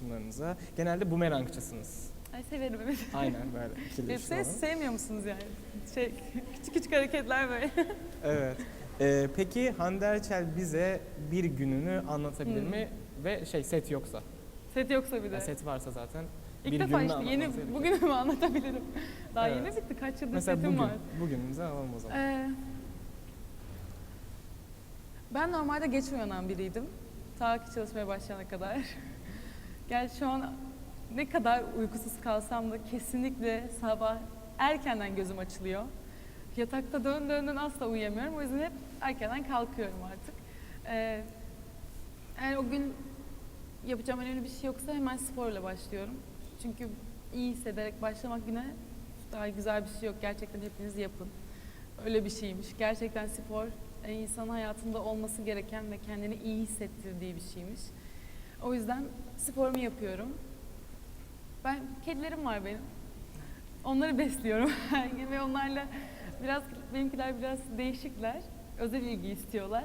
paylaşımlarınıza. Genelde bumerangçısınız. Ay severim evet. Aynen böyle o. sevmiyor musunuz yani? Şey, küçük küçük hareketler böyle. Evet. Ee, peki Hande Erçel bize bir gününü anlatabilir mi? Ve şey set yoksa. Set yoksa bir de. Ya set varsa zaten İlk bir defa gününü işte yeni, gerekiyor. bugünü mü anlatabilirim? Daha Evet. yeni bitti. Kaç yıldır Mesela setim bugün, var. bugünümüzü alalım o zaman. Ee, ben normalde geç uyanan biriydim. Ta ki çalışmaya başlayana kadar. Gerçi şu an ne kadar uykusuz kalsam da kesinlikle sabah erkenden gözüm açılıyor. Yatakta dön asla uyuyamıyorum. O yüzden hep erkenden kalkıyorum artık. Ee, eğer o gün yapacağım önemli bir şey yoksa hemen sporla başlıyorum. Çünkü iyi hissederek başlamak güne daha güzel bir şey yok. Gerçekten hepiniz yapın. Öyle bir şeymiş. Gerçekten spor e, insanın hayatında olması gereken ve kendini iyi hissettirdiği bir şeymiş. O yüzden sporumu yapıyorum. Ben kedilerim var benim. Onları besliyorum ve onlarla biraz benimkiler biraz değişikler. Özel ilgi istiyorlar.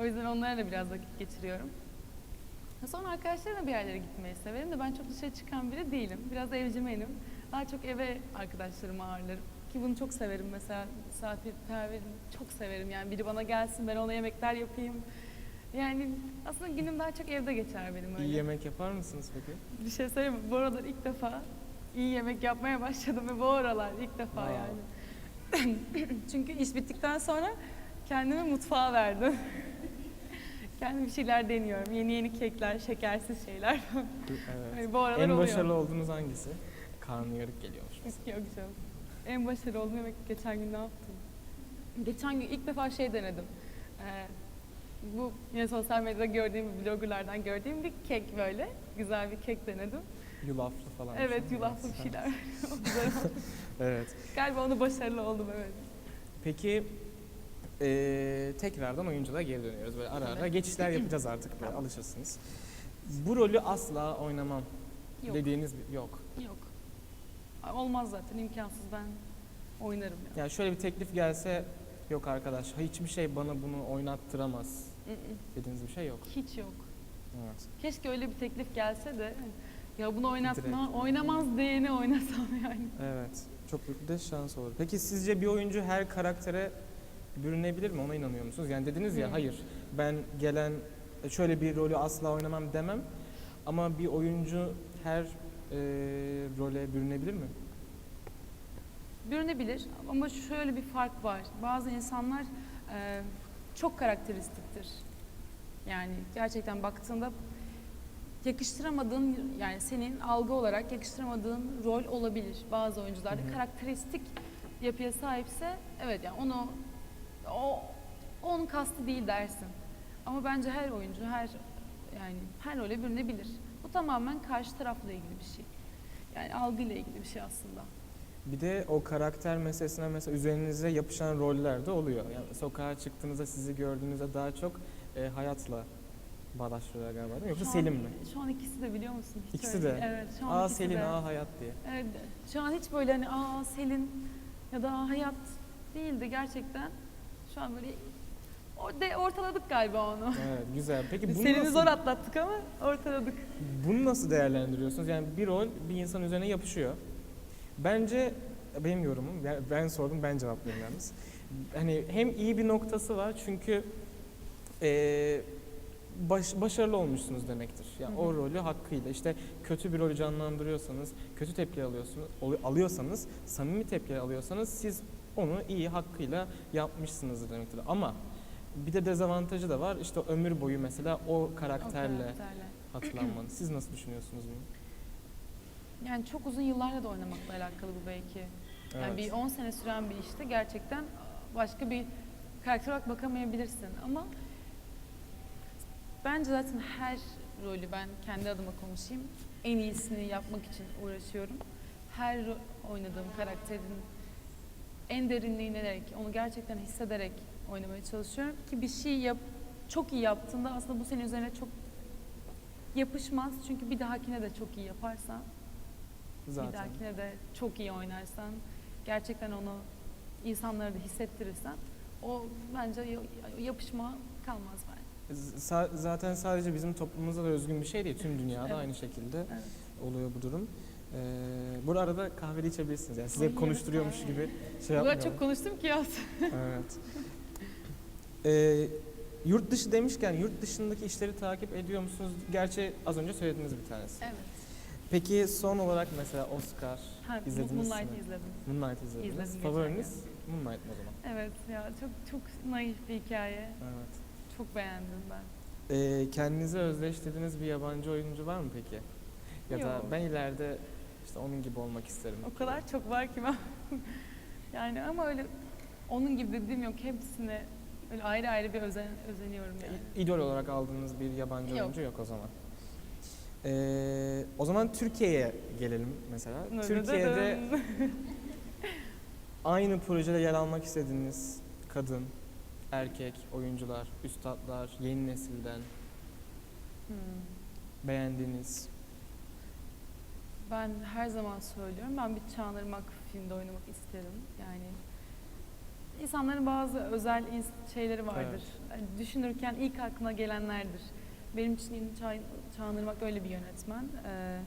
O yüzden onlarla biraz vakit geçiriyorum. Sonra arkadaşlarımla bir yerlere gitmeyi severim de ben çok dışarı çıkan biri değilim. Biraz evcimenim. Daha çok eve arkadaşlarımı ağırlarım. Ki bunu çok severim mesela misafirperverim çok severim yani biri bana gelsin ben ona yemekler yapayım. Yani aslında günüm daha çok evde geçer benim öyle. İyi yemek yapar mısınız peki? Bir şey söyleyeyim mi? Bu aralar ilk defa iyi yemek yapmaya başladım ve bu aralar ilk defa Wow. yani. Çünkü iş bittikten sonra kendimi mutfağa verdim. Kendim bir şeyler deniyorum. Yeni yeni kekler, şekersiz şeyler. Evet. bu aralar En oluyor. başarılı olduğunuz hangisi? Karnıyarık geliyormuş. Yok canım. En başarılı olduğum yemek geçen gün ne yaptım? Geçen gün ilk defa şey denedim. Ee, bu yine sosyal medyada gördüğüm bloggerlardan gördüğüm bir kek böyle. Güzel bir kek denedim. Yulaflı falan. Evet şey. yulaflı bir şeyler. Evet. Galiba onu başarılı oldum evet. Peki eee, tekrardan oyunculuğa geri dönüyoruz. Böyle ara ara Evet. geçişler yapacağız artık böyle alışırsınız. Bu rolü asla oynamam Yok. dediğiniz yok. Yok. Olmaz zaten imkansız ben oynarım ya. Yani şöyle bir teklif gelse yok arkadaş hiçbir şey bana bunu oynattıramaz dediğiniz bir şey yok. Hiç yok. Evet. Keşke öyle bir teklif gelse de ya bunu oynatma, Direkt. oynamaz diyeni oynasam yani. Evet. Çok büyük bir de şans olur. Peki sizce bir oyuncu her karaktere bürünebilir mi? Ona inanıyor musunuz? Yani dediniz ya Hı. hayır ben gelen şöyle bir rolü asla oynamam demem. Ama bir oyuncu her eee, role bürünebilir mi? Bürünebilir ama şöyle bir fark var. Bazı insanlar e, çok karakteristiktir. Yani gerçekten baktığında yakıştıramadığın yani senin algı olarak yakıştıramadığın rol olabilir bazı oyuncularda. Hı hı. Karakteristik yapıya sahipse evet yani onu o onun kastı değil dersin. Ama bence her oyuncu her yani her role bürünebilir. Bu tamamen karşı tarafla ilgili bir şey. Yani algıyla ilgili bir şey aslında. Bir de o karakter meselesine mesela üzerinize yapışan roller de oluyor. Yani sokağa çıktığınızda sizi gördüğünüzde daha çok e, hayatla bağdaştırıyorlar galiba değil mi? Yoksa Şu an- Selim mi? Şu an ikisi de biliyor musun? Hiç İkisi öyle de. Evet şu an Aa ikisi Selin, de. aa hayat diye. Evet, şu an hiç böyle hani aa Selin ya da aa hayat değildi gerçekten. Şu an böyle de ortaladık galiba onu. Evet güzel. Peki bunu Selin'i nasıl, zor atlattık ama ortaladık. bunu nasıl değerlendiriyorsunuz? Yani bir rol bir insan üzerine yapışıyor. Bence benim yorumum, ben, ben sordum ben cevaplayayım yalnız. Hani hem iyi bir noktası var çünkü eee, baş, başarılı olmuşsunuz demektir. Yani Hı o rolü hakkıyla işte kötü bir rolü canlandırıyorsanız, kötü tepki alıyorsunuz, alıyorsanız, samimi tepki alıyorsanız siz onu iyi hakkıyla yapmışsınızdır demektir. Ama bir de dezavantajı da var. İşte ömür boyu mesela o O karakterle karakterle. hatırlanmanız. Siz nasıl düşünüyorsunuz bunu? Yani çok uzun yıllarla da oynamakla alakalı bu belki. Yani Evet. bir 10 sene süren bir işte gerçekten başka bir karakter olarak bakamayabilirsin ama bence zaten her rolü ben kendi adıma konuşayım en iyisini yapmak için uğraşıyorum. Her ro- oynadığım karakterin en derinliğine inerek, onu gerçekten hissederek oynamaya çalışıyorum ki bir şey yap çok iyi yaptığında aslında bu senin üzerine çok yapışmaz çünkü bir dahakine de çok iyi yaparsan bir Zaten. dahakine de çok iyi oynarsan, gerçekten onu insanlara da hissettirirsen o bence ya- yapışma kalmaz bence. Z- zaten sadece bizim toplumumuzda da özgün bir şey değil. Tüm dünyada Evet. aynı şekilde Evet. oluyor bu durum. Ee, bu arada kahveli içebilirsiniz. Yani size konuşturuyormuş kahve. gibi şey yapmıyorum. çok konuştum ki ya. Evet. Ee, yurt dışı demişken yurt dışındaki işleri takip ediyor musunuz? Gerçi az önce söylediğiniz bir tanesi. Evet. Peki son olarak mesela Oscar Ha, İzlediniz Moonlight'ı mi? izledim. Moonlight izlediniz. İzledim Favoriniz Moonlight mı o zaman? Evet ya çok çok naif bir hikaye. Evet. Çok beğendim ben. Ee, kendinize özdeştirdiğiniz bir yabancı oyuncu var mı peki? Ya da Yok. ben ileride işte onun gibi olmak isterim. O kadar çok var ki ben. yani ama öyle onun gibi dediğim yok. Hepsine öyle ayrı ayrı bir özen, özeniyorum yani. İ- İdol olarak aldığınız bir yabancı Yok. oyuncu yok o zaman. Ee, o zaman Türkiye'ye gelelim mesela. Türkiye'de aynı projede yer almak istediğiniz kadın, erkek, oyuncular, üstadlar, yeni nesilden Hmm. beğendiğiniz. Ben her zaman söylüyorum. Ben bir Çağınırmak filmde oynamak isterim. Yani insanların bazı özel şeyleri vardır. Yani düşünürken ilk aklına gelenlerdir. Benim için Ça- Çağınırmak öyle bir yönetmen. Ee,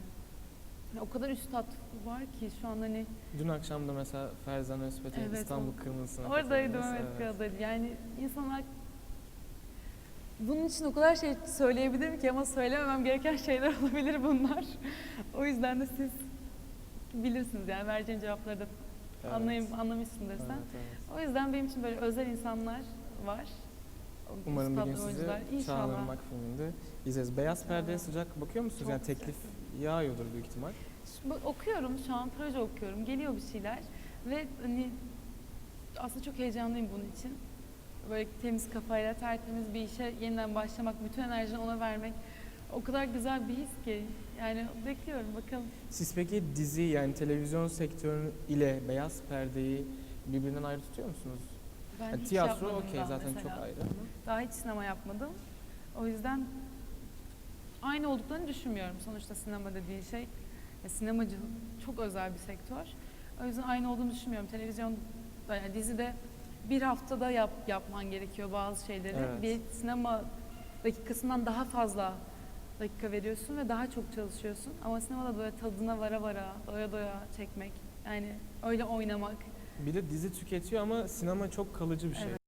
yani o kadar üstad var ki şu an hani Dün akşam da mesela Ferzan Özpetek'in Evet, İstanbul Kırmızısı'na Oradaydım evet, oradaydım. Yani insanlar bunun için o kadar şey söyleyebilirim ki ama söylememem gereken şeyler olabilir bunlar. o yüzden de siz bilirsiniz yani vereceğim cevapları da Evet. anlayım, anlamışsındır Evet, sen. evet. O yüzden benim için böyle özel insanlar var. Umarım bir gün sizi. Çağınırmak filminde izleriz. Beyaz perdeye sıcak bakıyor musunuz? Çok yani teklif sıcak. yağıyordur büyük ihtimal. Bu- Okuyorum şu an proje okuyorum. Geliyor bir şeyler ve hani aslında çok heyecanlıyım bunun için. Böyle temiz kafayla tertemiz bir işe yeniden başlamak, bütün enerjini ona vermek o kadar güzel bir his ki. Yani bekliyorum bakalım. Siz peki dizi yani televizyon sektörü ile beyaz perdeyi birbirinden ayrı tutuyor musunuz? Ben Yani hiç tiyatro yapmadım okey daha zaten mesela. çok ayrı. Daha hiç sinema yapmadım. O yüzden aynı olduklarını düşünmüyorum. Sonuçta sinema dediği şey, ya sinemacı çok özel bir sektör. O yüzden aynı olduğunu düşünmüyorum. Televizyon, yani dizide bir haftada yap, yapman gerekiyor bazı şeyleri. Evet. Bir sinema dakikasından daha fazla dakika veriyorsun ve daha çok çalışıyorsun. Ama sinemada böyle tadına vara vara, doya doya çekmek, yani öyle oynamak. Bir de dizi tüketiyor ama sinema çok kalıcı bir şey.